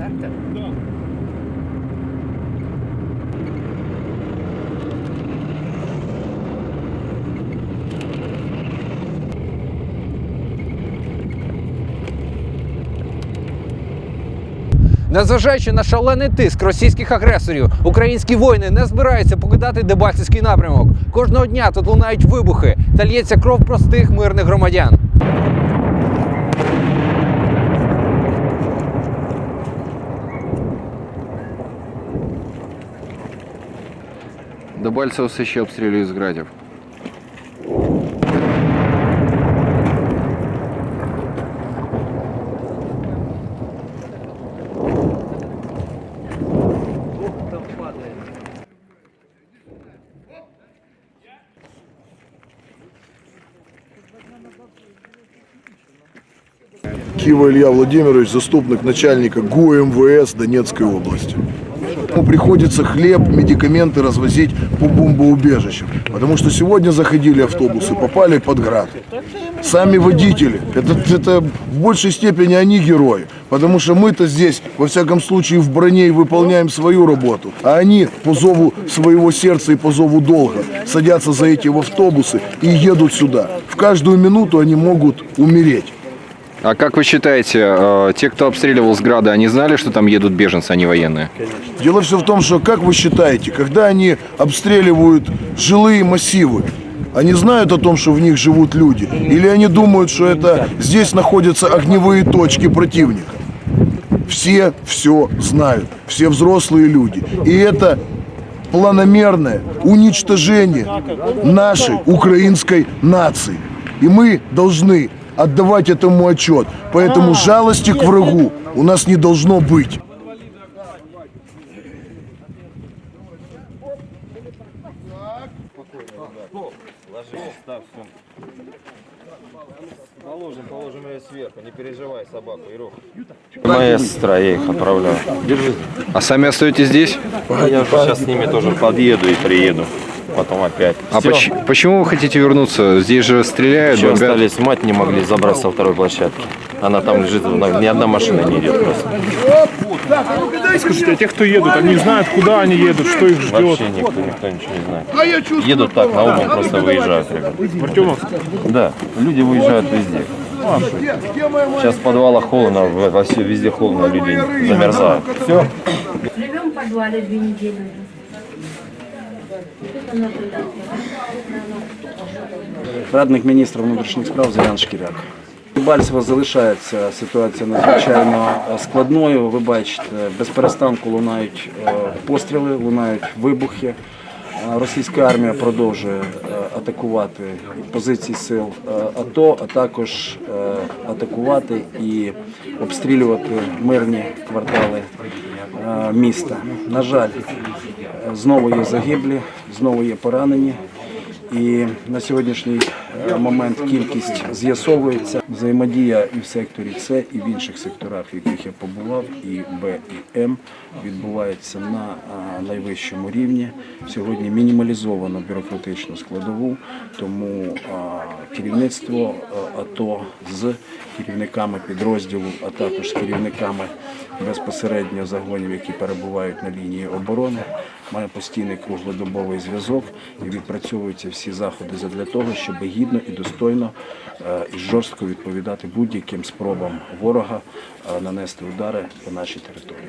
центр? Незважаючи на шалений тиск російських агресорів, українські воїни не збираються покидати Дебальцевський напрямок. Кожного дня тут лунають вибухи та лється кров простих мирних громадян. Дебальцево ще обстрілюють з градів. Кива Илья Владимирович, заступник начальника ГУ МВС Донецкой области. Ему приходится хлеб, медикаменты развозить по бомбоубежищам, потому что сегодня заходили автобусы, попали под град. Сами водители, это, это в большей степени они герои, потому что мы-то здесь, во всяком случае, в броне и выполняем свою работу, а они по зову своего сердца и по зову долга садятся за эти в автобусы и едут сюда. В каждую минуту они могут умереть. А как вы считаете, э, те, кто обстреливал с града, они знали, что там едут беженцы, а не военные? Дело все в том, что, как вы считаете, когда они обстреливают жилые массивы, они знают о том, что в них живут люди? Или они думают, что это здесь находятся огневые точки противника? Все все знают, все взрослые люди. И это планомерное уничтожение нашей украинской нации. И мы должны отдавать этому отчет. Поэтому жалости к врагу у нас не должно быть. Положим, положим ее сверху, не переживай собаку, Ирох. Маэстро, я их отправляю. Держи. А сами остаетесь здесь? Я уже сейчас с ними тоже подъеду и приеду. Потом опять. А поч- почему вы хотите вернуться? Здесь же стреляют, Еще бомбят. остались, мать не могли забрать со второй площадки. Она там лежит, ни одна машина не идет просто. Скажите, а те, кто едут, они знают, куда они едут, что их ждет? Вообще никто, никто ничего не знает. Едут так, на умом просто выезжают, Артемовск? Да, люди выезжают везде. Сейчас в подвалах холодно, во все- везде холодно, люди замерзают. Все, Живем в подвале две недели уже. Радник міністра внутрішніх справ Зорян Шкіряк. У Бальцево залишається ситуація надзвичайно е, складною. Ви бачите, без перестанку лунають е, постріли, лунають вибухи. Російська армія продовжує е, атакувати позиції сил е, АТО, а також е, атакувати і обстрілювати мирні квартали міста. На жаль, знову є загиблі, знову є поранені. І на сьогоднішній момент кількість з'ясовується. Взаємодія і в секторі С, і в інших секторах, в яких я побував, і Б, і М, відбувається на найвищому рівні. Сьогодні мінімалізовано бюрократичну складову, тому керівництво АТО з керівниками підрозділу, а також з керівниками безпосередньо загонів, які перебувають на лінії оборони, має постійний круглодобовий зв'язок і відпрацьовуються всі заходи для того, щоб гідно гідно і достойно е, і жорстко відповідати будь-яким спробам ворога е, нанести удари по нашій території.